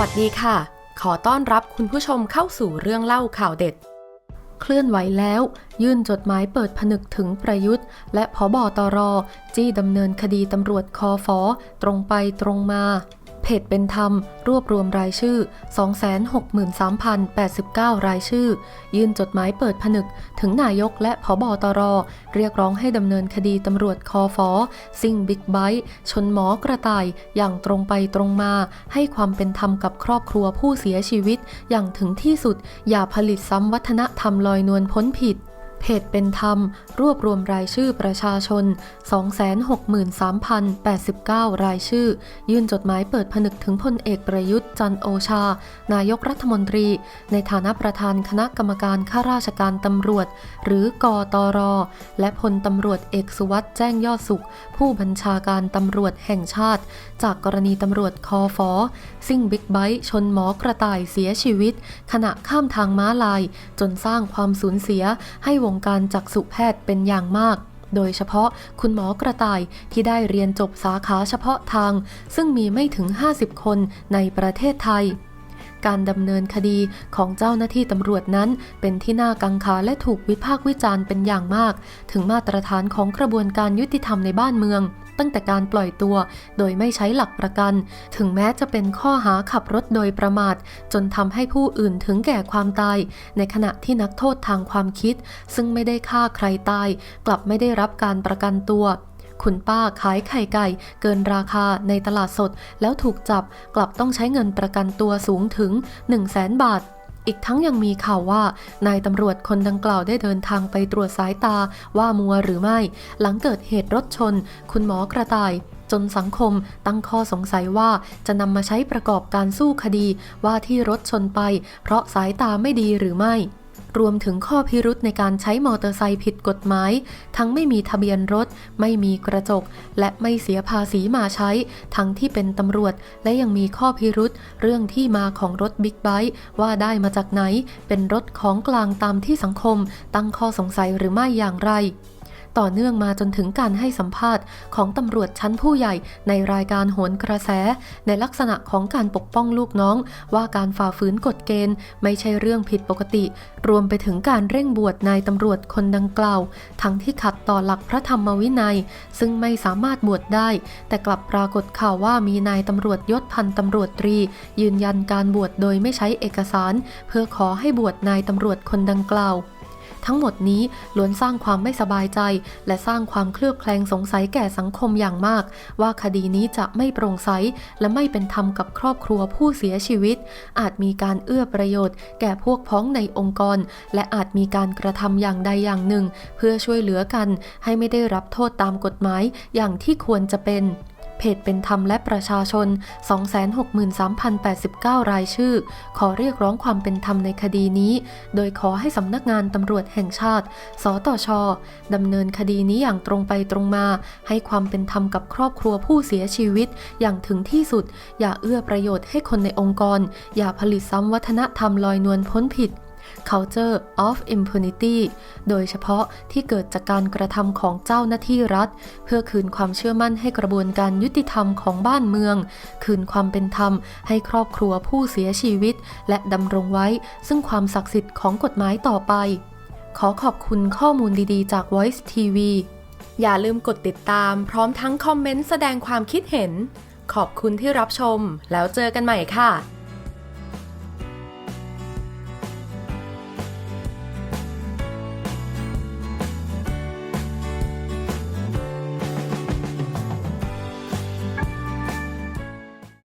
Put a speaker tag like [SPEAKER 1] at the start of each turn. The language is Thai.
[SPEAKER 1] วัสดีค่ะ ขอต้อนรับคุณผู้ชมเข้าสู่เรื่องเล่าข่าวเด็ด เคลื่อนไหวแล้ว ยื่นจดหมายเปิดผนึกถึงประยุทธ์ และพบตร จี้ดำเนินคดีตำรวจคอฟอตรงไปตรงมา เพจเป็นธรรม รวบรวมรายชื่อ 263,089 รายชื่อ ยื่นจดหมายเปิดผนึก ถึงนายกและพบตร เรียกร้องให้ดำเนินคดีตำรวจคอฟอซิ่งบิ๊กไบค์ชนหมอกระต่าย อย่างตรงไปตรงมา ให้ความเป็นธรรมกับครอบครัวผู้เสียชีวิต อย่างถึงที่สุด อย่าผลิตซ้ำวัฒนธรรมลอยนวลพ้นผิด เพจเป็นธรรม รวบรวมรายชื่อประชาชน 263,089 รายชื่อ ยื่นจดหมายเปิดผนึกถึงพลเอกประยุทธ์จันโอชา นายกรัฐมนตรี ในฐานะประธานคณะกรรมการข้าราชการตำรวจ หรือกอตร และพลตำรวจเอกสุวัสด์แจ้งยอดสุข ผู้บัญชาการตำรวจแห่งชาติ จากกรณีตำรวจคอฟอซิ่งบิ๊กไบค์ชนหมอกระต่ายเสียชีวิต ขณะข้ามทางม้าลาย จนสร้างความสูญเสียให้วงการจักษุแพทย์เป็นอย่างมาก โดยเฉพาะคุณหมอกระต่ายที่ได้เรียนจบสาขาเฉพาะทาง ซึ่งมีไม่ถึง 50 คนในประเทศไทย การดำเนินคดีของเจ้าหน้าที่ตำรวจนั้น เป็นที่น่ากังขาและถูกวิพากษ์วิจารณ์เป็นอย่างมาก ถึงมาตรฐานของกระบวนการยุติธรรมในบ้านเมือง ตั้งแต่การปล่อยตัว โดยไม่ใช้หลักประกัน ถึงแม้จะเป็นข้อหาขับรถโดยประมาท จนทำให้ผู้อื่นถึงแก่ความตาย ในขณะที่นักโทษทางความคิด ซึ่งไม่ได้ฆ่าใครตาย กลับไม่ได้รับการประกันตัว คุณป้าขายไข่ไก่ เกินราคาในตลาดสด แล้วถูกจับกลับต้องใช้เงินประกันตัวสูงถึง 1 0 0 0 0แสนบาทอีกทั้งยังมีข่าวว่านายตำรวจคนดังกล่าวได้เดินทางไปตรวจสายตาว่ามัวหรือไม่ หลังเกิดเหตุรถชน คุณหมอกระต่าย จนสังคมตั้งข้อสงสัยว่าจะนำมาใช้ประกอบการสู้คดีว่าที่รถชนไป เพราะสายตาไม่ดีหรือไม่ รวมถึงข้อพิรุษในการใช้มอเตอร์ไซค์ผิดกฎหมาย ทั้งไม่มีทะเบียนรถ ไม่มีกระจก และไม่เสียภาษีมาใช้ ทั้งที่เป็นตำรวจ และยังมีข้อพิรุษเรื่องที่มาของรถบิ๊กไบค์ว่าได้มาจากไหน เป็นรถของกลางตามที่สังคม ตั้งข้อสงสัยหรือไม่อย่างไร ต่อเนื่องมาจนถึงการให้สัมภาษณ์ของตำรวจชั้นผู้ใหญ่ในรายการโหนกระแส ในลักษณะของการปกป้องลูกน้อง ว่าการฝ่าฝืนกฎเกณฑ์ ไม่ใช่เรื่องผิดปกติ รวมไปถึงการเร่งบวชนายตำรวจคนดังกล่าว ทั้งที่ขัดต่อหลักพระธรรมวินัย ซึ่งไม่สามารถบวชได้ แต่กลับปรากฏข่าวว่ามีนายตำรวจยศพันตำรวจตรี ยืนยันการบวชโดยไม่ใช้เอกสาร เพื่อขอให้บวชนายตำรวจคนดังกล่าว ทั้งหมดนี้ล้วนสร้างความไม่สบายใจ และสร้างความเคลือบแคลงสงสัยแก่สังคมอย่างมาก ว่าคดีนี้จะไม่โปร่งใส และไม่เป็นธรรมกับครอบครัวผู้เสียชีวิต อาจมีการเอื้อประโยชน์ แก่พวกพ้องในองค์กร และอาจมีการกระทำอย่างใดอย่างหนึ่ง เพื่อช่วยเหลือกัน ให้ไม่ได้รับโทษตามกฎหมายอย่างที่ควรจะเป็น เพจเป็นธรรมและประชาชน 263,089 รายชื่อ ขอเรียกร้องความเป็นธรรมในคดีนี้ โดยขอให้สำนักงานตำรวจแห่งชาติ สตชดำเนินคดีนี้อย่างตรงไปตรงมา ให้ความเป็นธรรมกับครอบครัวผู้เสียชีวิต อย่างถึงที่สุด อย่าเอื้อประโยชน์ให้คนในองค์กร อย่าผลิตซ้ำวัฒนธรรมลอยนวลพ้นผิด culture of impunity โดยเฉพาะที่เกิดจากการกระทำของเจ้าหน้าที่รัฐ เพื่อคืนความเชื่อมั่นให้กระบวนการยุติธรรมของบ้านเมือง คืนความเป็นธรรมให้ครอบครัวผู้เสียชีวิต และดำรงไว้ ซึ่งความศักดิ์สิทธิ์ของกฎหมายต่อไป ขอขอบคุณข้อมูลดีๆ จาก Voice TV อย่าลืมกดติดตาม พร้อมทั้งคอมเมนต์แสดงความคิดเห็น ขอบคุณที่รับชม แล้วเจอกันใหม่ค่ะ